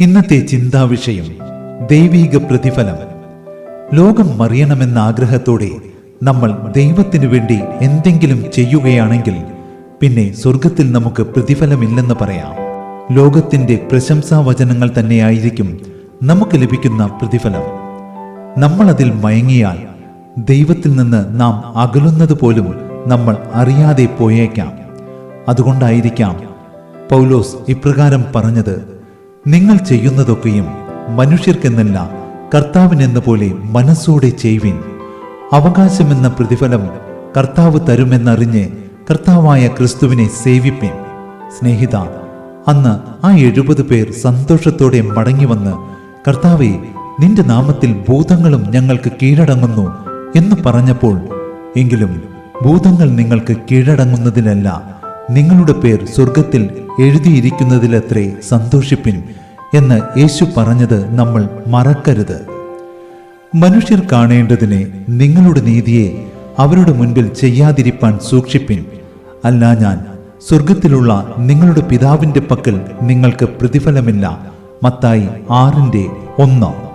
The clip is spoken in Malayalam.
ഇന്നത്തെ ചിന്താവിഷയം ദൈവീക പ്രതിഫലം. ലോകം മറിയണമെന്ന ആഗ്രഹത്തോടെ നമ്മൾ ദൈവത്തിനു വേണ്ടി എന്തെങ്കിലും ചെയ്യുകയാണെങ്കിൽ പിന്നെ സ്വർഗത്തിൽ നമുക്ക് പ്രതിഫലമില്ലെന്ന് പറയാം. ലോകത്തിന്റെ പ്രശംസാവചനങ്ങൾ തന്നെയായിരിക്കും നമുക്ക് ലഭിക്കുന്ന പ്രതിഫലം. നമ്മളതിൽ മയങ്ങിയാൽ ദൈവത്തിൽ നിന്ന് നാം അകലുന്നത് പോലും നമ്മൾ അറിയാതെ പോയേക്കാം. അതുകൊണ്ടായിരിക്കാം പൗലോസ് ഇപ്രകാരം പറഞ്ഞത് നിങ്ങൾ ചെയ്യുന്നതൊക്കെയും മനുഷ്യർക്കെന്നല്ല കർത്താവിനെന്ന പോലെ മനസ്സോടെ ചെയ്യുവിൻ. അവകാശമെന്ന പ്രതിഫലം കർത്താവ് തരുമെന്നറിഞ്ഞ് കർത്താവായ ക്രിസ്തുവിനെ സേവിപ്പിൻ. സ്നേഹിത അന്ന് ആ എഴുപത് പേർ സന്തോഷത്തോടെ മടങ്ങി വന്ന് കർത്താവെ നിന്റെ നാമത്തിൽ ഭൂതങ്ങളും ഞങ്ങൾക്ക് കീഴടങ്ങുന്നു എന്ന് പറഞ്ഞപ്പോൾ എങ്കിലും ഭൂതങ്ങൾ നിങ്ങൾക്ക് കീഴടങ്ങുന്നതിനല്ല നിങ്ങളുടെ പേർ സ്വർഗത്തിൽ എഴുതിയിരിക്കുന്നതിലത്രേ സന്തോഷിപ്പിൻ എന്ന് യേശു പറഞ്ഞത് നമ്മൾ മറക്കരുത്. മനുഷ്യർ കാണേണ്ടതിനെ നിങ്ങളുടെ നീതിയെ അവരുടെ മുൻപിൽ ചെയ്യാതിരിപ്പാൻ സൂക്ഷിപ്പിൻ. അല്ല ഞാൻ സ്വർഗത്തിലുള്ള നിങ്ങളുടെ പിതാവിന്റെ പക്കൽ നിങ്ങൾക്ക് പ്രതിഫലമില്ല. മത്തായി ആറിന്റെ ഒന്ന്.